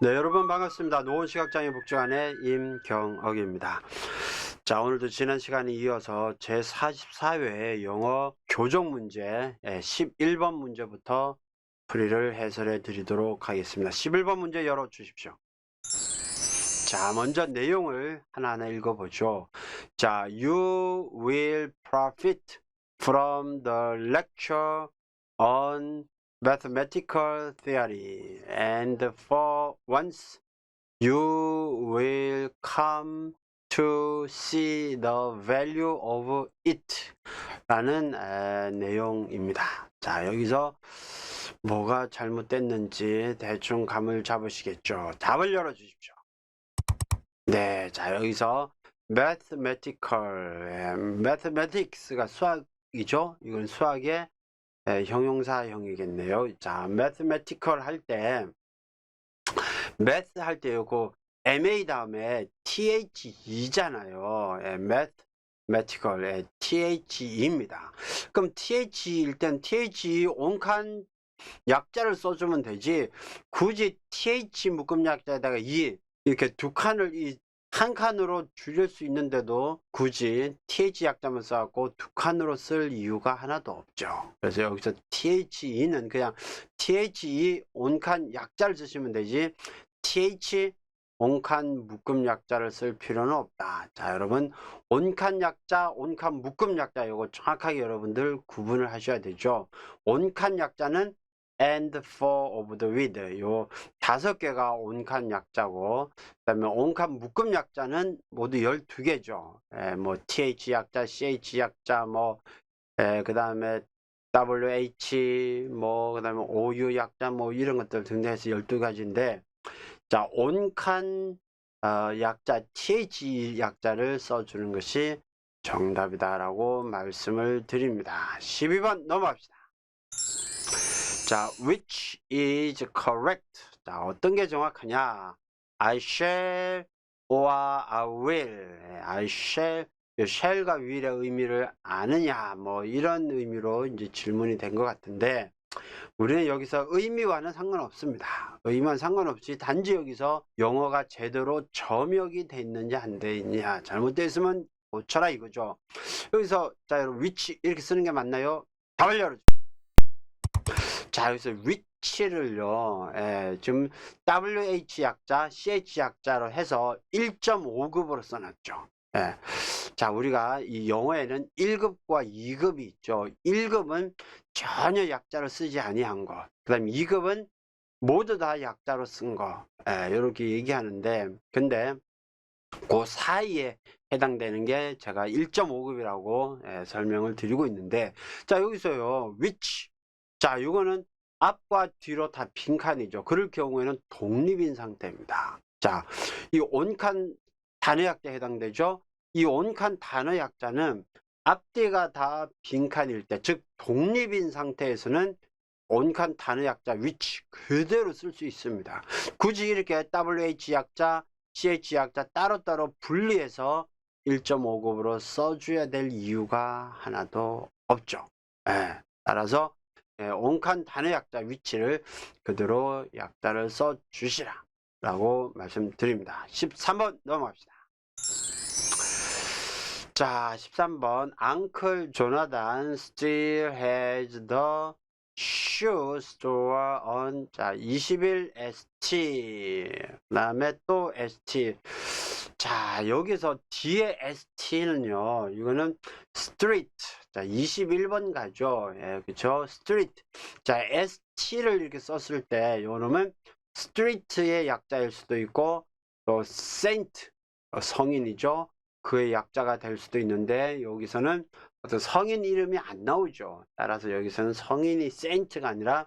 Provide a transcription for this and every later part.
네, 여러분 반갑습니다. 노원시각장애 복지관의 임경억입니다. 자, 오늘도 지난 시간에 이어서 제44회 영어 교정 문제 11번 문제부터 풀이를 해설해 드리도록 하겠습니다. 11번 문제 열어 주십시오. 자, 먼저 내용을 하나하나 읽어보죠. 자, you will profit from the lecture on mathematical theory and for once you will come to see the value of it 라는 에, 내용입니다. 자, 여기서 뭐가 잘못됐는지 대충 감을 잡으시겠죠. 답을 열어 주십시오. 네, 자, 여기서 mathematical, 에, mathematics가 수학이죠. 이건 수학의 에, 형용사형이겠네요. 자, mathematical 할 때, math 할 때 요거 ma 다음에 the이잖아요. 예, mathematical, 예, the입니다. 그럼 the일 땐 the 온칸 약자를 써주면 되지 굳이 th 묶음 약자에다가 이 이렇게 두 칸을 이 한 칸으로 줄일 수 있는데도 굳이 th 약자만 써갖고 두 칸으로 쓸 이유가 하나도 없죠. 그래서 여기서 the는 그냥 the 온칸 약자를 쓰시면 되지 th 온칸 묶음 약자를 쓸 필요는 없다. 자, 여러분 온칸 약자, 온칸 묶음 약자 이거 정확하게 여러분들 구분을 하셔야 되죠. 온칸 약자는 and for of the with 요 다섯 개가 온칸 약자고 그다음에 온칸 묶음 약자는 모두 12개죠. 예, 뭐 th 약자, ch 약자 뭐 예, 그다음에 wh 뭐 그다음에 ou 약자 뭐 이런 것들 등장해서 12가지인데 자, 온칸 어, 약자 th 약자를 써 주는 것이 정답이다라고 말씀을 드립니다. 12번 넘어갑시다. 자, which is correct? 자, 어떤 게 정확하냐? I shall or I will. I shall, 이 shall과 will의 의미를 아느냐? 뭐 이런 의미로 이제 질문이 된 것 같은데 우리는 여기서 의미와는 상관없습니다. 의미와는 상관없이 단지 여기서 영어가 제대로 점역이 돼 있는지 안 돼 있냐 잘못되어 있으면 고쳐라 이거죠. 여기서 자 여러분 which 이렇게 쓰는 게 맞나요? 답을 열어줘. 자 여기서 which를요 예, 지금 WH 약자, CH 약자로 해서 1.5급으로 써놨죠. 예. 자, 우리가 이 영어에는 1급과 2급이 있죠. 1급은 전혀 약자를 쓰지 아니한 거. 그 다음에 2급은 모두 다 약자로 쓴 거. 예, 이렇게 얘기하는데, 근데 그 사이에 해당되는 게 제가 1.5급이라고 예, 설명을 드리고 있는데, 자, 여기서요, which. 자, 이거는 앞과 뒤로 다 빈칸이죠. 그럴 경우에는 독립인 상태입니다. 자, 이 온칸 단어 약자에 해당되죠. 이 온칸 단어 약자는 앞뒤가 다 빈칸일 때, 즉 독립인 상태에서는 온칸 단어 약자 which 그대로 쓸 수 있습니다. 굳이 이렇게 WH 약자, CH 약자 따로따로 분리해서 1.5급으로 써줘야 될 이유가 하나도 없죠. 예, 따라서 예, 온칸 단어 약자 위치를 그대로 약자를 써 주시라 라고 말씀드립니다. 13번 넘어갑시다. 자, 13번 Uncle Jonathan still has the shoe store on 자, 21 ST 그 다음에 또 ST 자, 여기서 뒤에 ST는요, 이거는 street 자, 21번 가죠. 예, 그쵸? street 자, ST를 이렇게 썼을 때 요놈은 street의 약자일 수도 있고 또 saint 어, 성인이죠. 그의 약자가 될 수도 있는데 여기서는 어떤 성인 이름이 안 나오죠. 따라서 여기서는 성인이 saint가 아니라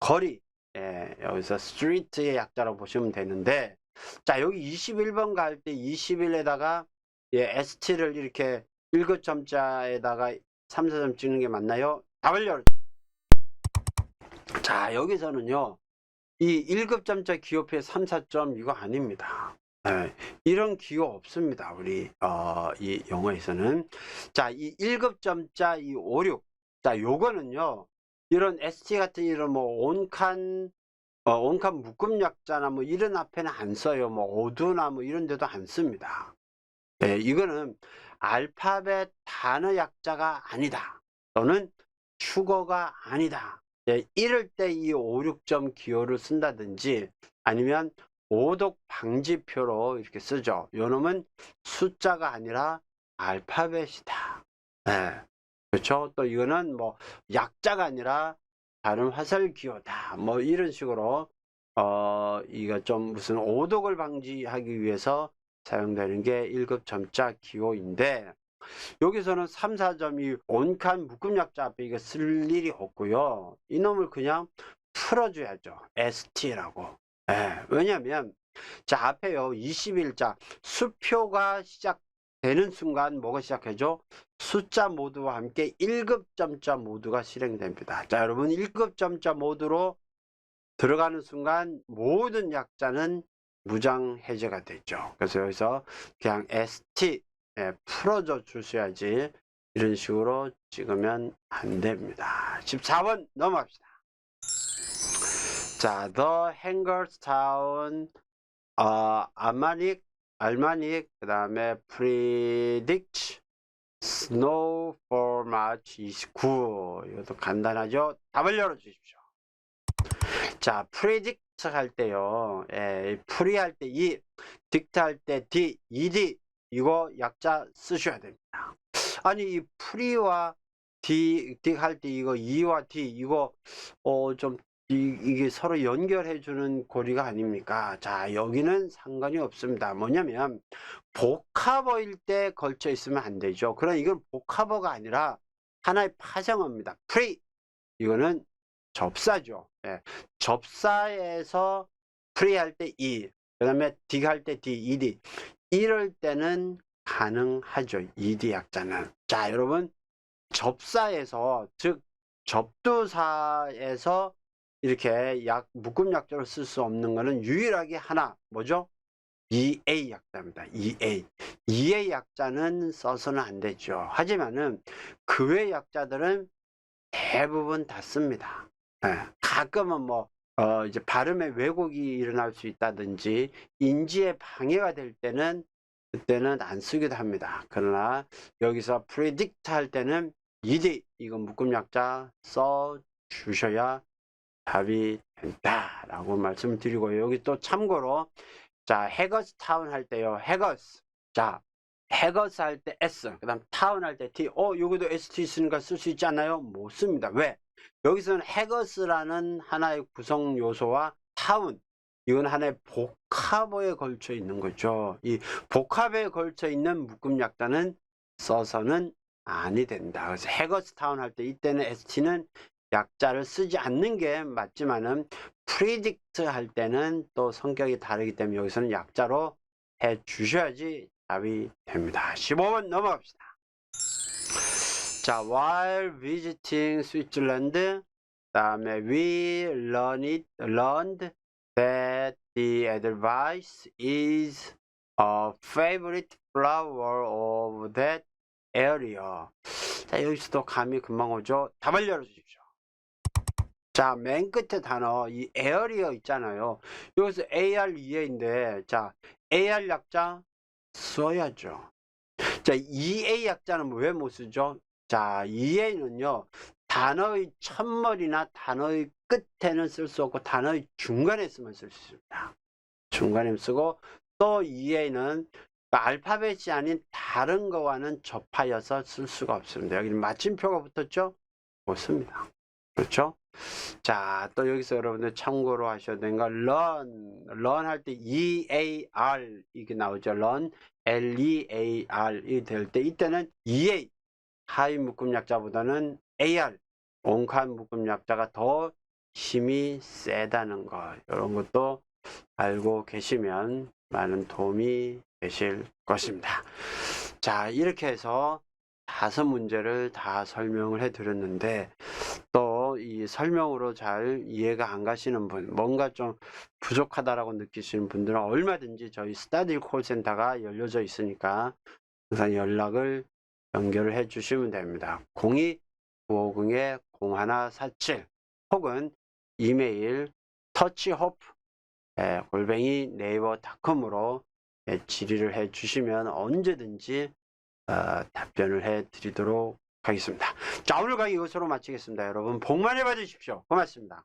거리 예, 여기서 street의 약자로 보시면 되는데 자 여기 21번 갈 때 21에다가 예, st를 이렇게 1급점자에다가 3, 4점 찍는 게 맞나요? 답을 열어 자 여기서는요 이 1급점자 기호표에 3, 4점 이거 아닙니다. 예, 이런 기호 없습니다. 우리 어, 이 영어에서는 자, 이 1급 점자 이 5, 6. 자, 요거는요. 이런 ST 같은 이런 뭐 온칸 어, 온갖 묶음 약자나 뭐 이런 앞에는 안 써요. 뭐 오두나 뭐 이런 데도 안 씁니다. 네, 이거는 알파벳 단어 약자가 아니다. 또는 축어가 아니다. 네, 이럴 때 이 5, 6점 기호를 쓴다든지 아니면 오독 방지표로 이렇게 쓰죠. 요 놈은 숫자가 아니라 알파벳이다. 네. 그렇죠. 또 이거는 뭐 약자가 아니라 다른 화살 기호다. 뭐 이런 식으로 어 이거 좀 무슨 오독을 방지하기 위해서 사용되는 게 1급 점자 기호인데 여기서는 3, 4점이 온칸 묶음 약자 앞에 이거 쓸 일이 없고요. 이놈을 그냥 풀어줘야죠. ST라고. 예, 왜냐면 자 앞에요 21자 수표가 시작되는 순간 뭐가 시작하죠? 숫자 모드와 함께 1급 점자 모드가 실행됩니다. 자 여러분 1급 점자 모드로 들어가는 순간 모든 약자는 무장 해제가 되죠. 그래서 여기서 그냥 ST 예, 풀어줘 주셔야지 이런 식으로 찍으면 안 됩니다. 14번 넘어갑시다. 자, The Hangerstown, 어, 아마닉, 알마닉, 그 다음에 Predict, Snow for March 29. 이것도 간단하죠? 답을 열어주십시오. 자, Predict 할 때요, 예, 프리 할 때 이, 딕트 할 때 D, ED, 이거 약자 쓰셔야 됩니다. 아니, 이 프리와 D, 딕 할 때 이거 E와 D, 이거, 어, 좀 이, 이게 서로 연결해 주는 고리가 아닙니까? 자, 여기는 상관이 없습니다. 뭐냐면 복합어일 때 걸쳐 있으면 안 되죠. 그러나 이건 복합어가 아니라 하나의 파생어입니다. 프리 이거는 접사죠. 예. 접사에서 프리 할 때 이, 그 다음에 딕할때 D, ED 이럴 때는 가능하죠. ED 약자는. 자, 여러분 접사에서 즉 접두사에서 이렇게 약 묶음 약자로 쓸 수 없는 거는 유일하게 하나 뭐죠? EA 약자입니다. EA. EA 약자는 써서는 안 되죠. 하지만은 그 외 약자들은 대부분 다 씁니다. 예, 가끔은 뭐 어, 이제 발음에 왜곡이 일어날 수 있다든지 인지에 방해가 될 때는 그때는 안 쓰기도 합니다. 그러나 여기서 predict 할 때는 ED 이건 묶음 약자 써 주셔야 답이 된다라고 말씀을 드리고요. 여기 또 참고로 자 해거스 타운 할 때요. 해거스 자 해거스 할 때 S 그 다음 타운 할 때 T 어 여기도 ST 있으니까 쓸 수 있지 않나요? 못 씁니다. 왜? 여기서는 해거스라는 하나의 구성 요소와 타운 이건 하나의 복합어에 걸쳐 있는 거죠. 이 복합에 걸쳐 있는 묶음 약자는 써서는 아니 된다. 그래서 해거스 타운 할 때 이때는 ST는 약자를 쓰지 않는 게 맞지만은 프리딕트 할 때는 또 성격이 다르기 때문에 여기서는 약자로 해 주셔야지 답이 됩니다. 15번 넘어갑시다. 자, while visiting Switzerland, 다음에 we learn it, learned that the advice is a favorite flower of that area. 자, 여기서도 감이 금방 오죠. 답을 열어주십시오. 자, 맨 끝에 단어, 이 에어리어 있잖아요. 여기서 AR, EA인데, 자, AR 약자 써야죠. 자, EA 약자는 왜 못 쓰죠? 자, EA는요, 단어의 첫머리나 단어의 끝에는 쓸 수 없고, 단어의 중간에 쓰면 쓸수 있습니다. 중간에 쓰고, 또 EA는 알파벳이 아닌 다른 거와는 접하여서 쓸 수가 없습니다. 여기는 마침표가 붙었죠? 못 씁니다. 그렇죠? 자, 또 여기서 여러분들 참고로 하셔야 되는 건 learn, learn 할 때 EAR 이게 나오죠. learn, L-E-A-R 이 될 때 이때는 EA 하위 묶음 약자보다는 AR 온칸 묶음 약자가 더 힘이 세다는 거 이런 것도 알고 계시면 많은 도움이 되실 것입니다. 자, 이렇게 해서 다섯 문제를 다 설명을 해 드렸는데 또 이 설명으로 잘 이해가 안 가시는 분, 뭔가 좀 부족하다라고 느끼시는 분들은 얼마든지 저희 스타디 콜센터가 열려져 있으니까 항상 연락을 연결을 해 주시면 됩니다. 02-950-0147 혹은 이메일 터치호프 예, 골뱅이 네이버닷컴으로 예, 질의를 해 주시면 언제든지 어, 답변을 해 드리도록 하겠습니다. 자 오늘 강의 이것으로 마치겠습니다. 여러분 복 많이 받으십시오. 고맙습니다.